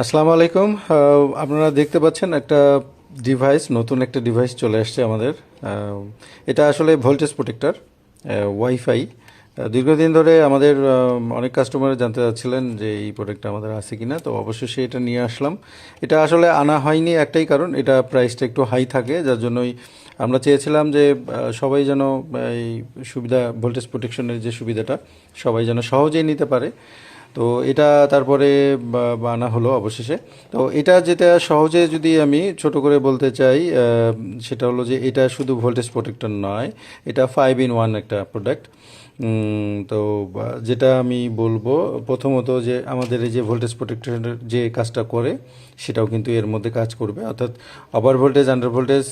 আসসালামু আলাইকুম। আপনারা দেখতে পাচ্ছেন একটা ডিভাইস নতুন একটা ডিভাইস চলে আসছে আমাদের। এটা আসলে ভোল্টেজ প্রোটেক্টর ওয়াইফাই দীর্ঘদিন ধরে আমাদের অনেক কাস্টমার জানতে চাচ্ছিলেন যে এই প্রোডাক্টটা আমাদের আছে কিনা, তো অবশ্যই সে এটা নিয়ে আসলাম। এটা আসলে আনা হয়নি একটাই কারণ, এটা প্রাইসটা একটু হাই থাকে, যার জন্যই আমরা চেয়েছিলাম যে সবাই যেন এই সুবিধা ভোল্টেজ প্রোটেকশনের যে সুবিধাটা, সবাই যেন সহজেই নিতে পারে। তো এটা তারপরে বানা হলো অবশেষে। তো এটা যেটা সহজে যদি আমি ছোট করে বলতে চাই সেটা হলো যে এটা শুধু ভোল্টেজ প্রোটেক্টর নয়, এটা ফাইভ ইন ওয়ান একটা প্রোডাক্ট তো যেটা আমি বলব, প্রথমত যে আমাদের এই যে ভোল্টেজ প্রোটেক্টরের যে কাজটা করে, সেটাও কিন্তু এর মধ্যে কাজ করবে। অর্থাৎ ওভার ভোল্টেজ আন্ডার ভোল্টেজ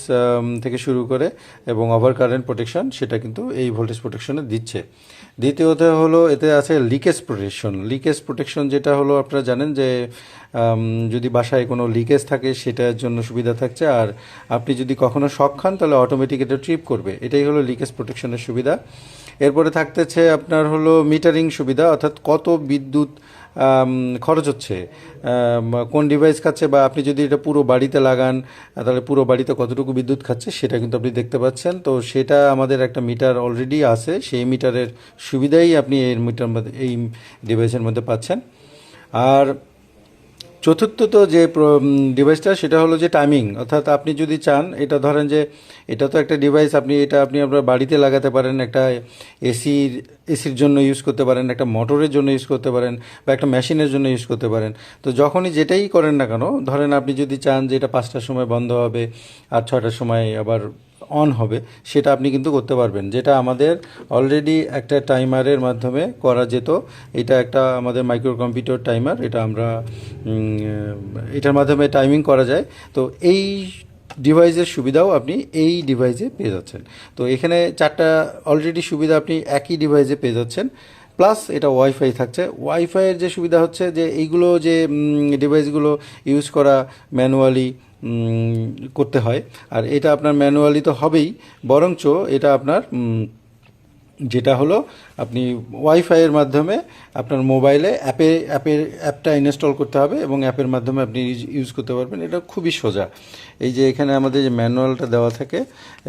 থেকে শুরু করে এবং ওভার কারেন্ট প্রোটেকশন সেটা কিন্তু এই ভোল্টেজ প্রোটেকশনে দিচ্ছে। দ্বিতীয়ত হলো, এতে আছে লিকেজ প্রোটেকশন লিকেজ প্রোটেকশন যেটা হলো, আপনারা জানেন যে যদি বাসায় কোনো লিকেজ থাকে, সেটার জন্য সুবিধা থাকছে। আর আপনি যদি কখনো শখ খান, তাহলে অটোমেটিক এটা ট্রিপ করবে। এটাই হলো লিকেজ প্রোটেকশনের সুবিধা। এরপরে থাকতেছে আপনার হলো মিটারিং সুবিধা, অর্থাৎ কত বিদ্যুৎ খরচ হচ্ছে। কোন ডিভাইস খাচ্ছে বা আপনি যদি এটা পুরো বাড়িতে লাগান, তাহলে পুরো বাড়িতে কতটুকু বিদ্যুৎ খাচ্ছে সেটা কিন্তু আপনি দেখতে পাচ্ছেন। তো সেটা আমাদের একটা মিটার অলরেডি আছে, সেই মিটারের সুবিধাই আপনি এই মিটার এই ডিভাইসের মধ্যে পাচ্ছেন। আর চতুর্থত যে ডিভাইসটা সেটা হলো যে টাইমিং অর্থাৎ আপনি যদি চান, এটা ধরেন যে, এটা তো একটা ডিভাইস আপনি, এটা আপনি আপনার বাড়িতে লাগাতে পারেন, একটা এসির এসির জন্য ইউজ করতে পারেন, একটা মোটরের জন্য ইউজ করতে পারেন, বা একটা মেশিনের জন্য ইউজ করতে পারেন। তো যখনই যেটাই করেন না কেন, ধরেন আপনি যদি চান যে এটা পাঁচটার সময় বন্ধ হবে, আর ছটার সময় আবার অন হবে, সেটা আপনি কিন্তু করতে পারবেন। যেটা আমাদের অলরেডি একটা টাইমারের মাধ্যমে করা যেত, এটা একটা আমাদের মাইক্রো কম্পিউটার টাইমার এটা আমরা এটার মাধ্যমে টাইমিং করা যায়। তো এই ডিভাইসের সুবিধাও আপনি এই ডিভাইসে পেয়ে যাচ্ছেন। তো এখানে চারটা অলরেডি সুবিধা আপনি একই ডিভাইসে পেয়ে যাচ্ছেন। প্লাস এটা ওয়াইফাই থাকছে। ওয়াইফাইয়ের যে সুবিধা হচ্ছে যে এইগুলো যে ডিভাইসগুলো ইউজ করা ম্যানুয়ালি করতে হয়। আর এটা আপনার ম্যানুয়ালি তো হবেই, বরঞ্চ এটা আপনার যেটা হলো আপনি ওয়াইফাইয়ের মাধ্যমে আপনার মোবাইলে অ্যাপে, অ্যাপের অ্যাপটা ইনস্টল করতে হবে এবং অ্যাপের মাধ্যমে আপনি ইউজ করতে পারবেন। এটা খুবই সোজা। এই যে এখানে আমাদের যে ম্যানুয়ালটা দেওয়া থাকে,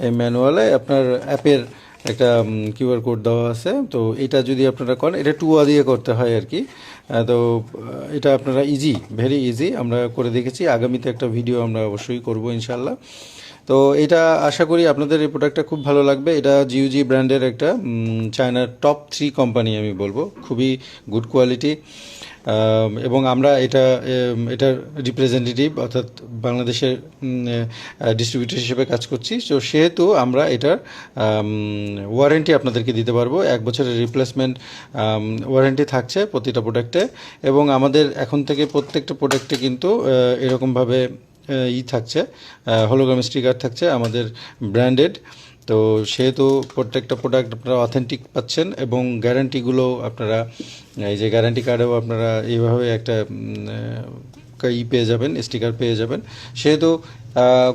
এই ম্যানুয়ালে আপনার অ্যাপের একটা কিউআর কোড দেওয়া আছে। তো এটা যদি আপনারা করেন, এটা টুয়া দিয়ে করতে হয় আর কি। তো এটা আপনারা ইজি ভেরি ইজি আমরা করে দেখেছি। আগামীতে একটা ভিডিও আমরা অবশ্যই করব ইনশাল্লাহ তো এটা আশা করি আপনাদের এই প্রোডাক্টটা খুব ভালো লাগবে। এটা জিউজি ব্র্যান্ডের একটা চায়নার টপ থ্রি কোম্পানি আমি বলব। খুবই গুড কোয়ালিটি এবং আমরা এটা এটার রিপ্রেজেন্টেটিভ অর্থাৎ বাংলাদেশের ডিস্ট্রিবিউটর হিসেবে কাজ করছি। তো সেহেতু আমরা এটার ওয়ারেন্টি আপনাদেরকে দিতে পারব। এক বছরের রিপ্লেসমেন্ট ওয়ারেন্টি থাকছে প্রতিটা প্রোডাক্টে এবং আমাদের এখন থেকে প্রত্যেকটা প্রোডাক্টে কিন্তু এরকমভাবে ই থাকছে হলোগ্রাম স্টিকার থাকছে আমাদের ব্র্যান্ডেড তো সেহেতু প্রত্যেকটা প্রোডাক্ট আপনারা অথেন্টিক পাচ্ছেন এবং গ্যারান্টিগুলো আপনারা এই যে গ্যারান্টি কার্ডেও আপনারা এইভাবে একটা ই পেয়ে যাবেন স্টিকার পেয়ে যাবেন। সেহেতু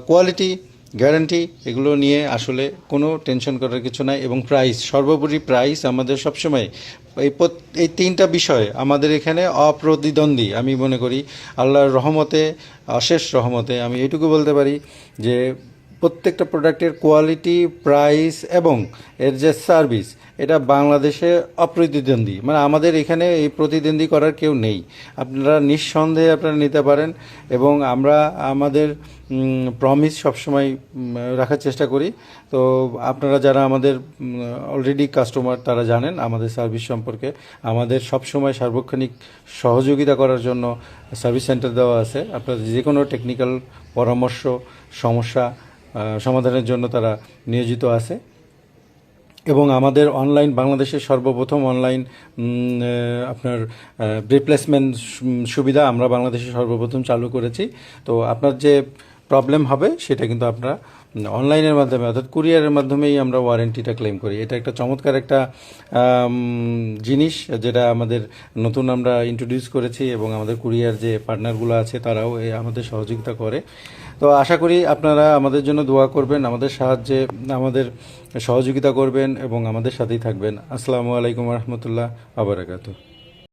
কোয়ালিটি গ্যারান্টি এগুলো নিয়ে আসলে কোনো টেনশন করার কিছু নাই এবং প্রাইস, সর্বোপরি প্রাইস আমাদের সবসময় এই এই তিনটা বিষয় আমাদের এখানে অপ্রতিদ্বন্দ্বী। আমি মনে করি আল্লাহর রহমতে, অশেষ রহমতে আমি এটুকু বলতে পারি যে প্রত্যেকটা প্রোডাক্টের কোয়ালিটি, প্রাইস এবং এর যে সার্ভিস, এটা বাংলাদেশে অপ্রতিদ্বন্দ্বী। মানে আমাদের এখানে এই প্রতিদ্বন্দ্বী করার কেউ নেই। আপনারা নিঃসন্দেহে আপনারা নিতে পারেন এবং আমরা আমাদের প্রমিস সবসময় রাখার চেষ্টা করি। তো আপনারা যারা আমাদের অলরেডি কাস্টমার তারা জানেন আমাদের সার্ভিস সম্পর্কে। আমাদের সবসময় সার্বক্ষণিক সহযোগিতা করার জন্য সার্ভিস সেন্টার দেওয়া আছে। আপনাদের যে কোনো টেকনিক্যাল পরামর্শ, সমস্যা সমাধানের জন্য তারা নিয়োজিত আছে। এবং আমাদের অনলাইন বাংলাদেশের সর্বপ্রথম অনলাইন আপনার রিপ্লেসমেন্ট সুবিধা আমরা বাংলাদেশে সর্বপ্রথম চালু করেছি। তো আপনার যে প্রবলেম হবে, সেটা কিন্তু আপনারা অনলাইনের মাধ্যমে অর্থাৎ কুরিয়ারের মাধ্যমেই আমরা ওয়ারেন্টিটা ক্লেম করি। এটা একটা চমৎকার একটা জিনিস যেটা আমাদের নতুন আমরা ইন্ট্রোডিউস করেছি এবং আমাদের কুরিয়ার যে পার্টনারগুলো আছে, তারাও আমাদের সহযোগিতা করে। তো আশা করি আপনারা আমাদের জন্য দোয়া করবেন, আমাদের সাহায্যে আমাদের সহযোগিতা করবেন এবং আমাদের সাথেই থাকবেন। আসসালামু আলাইকুম রহমতুল্লাহ আবরাকাতু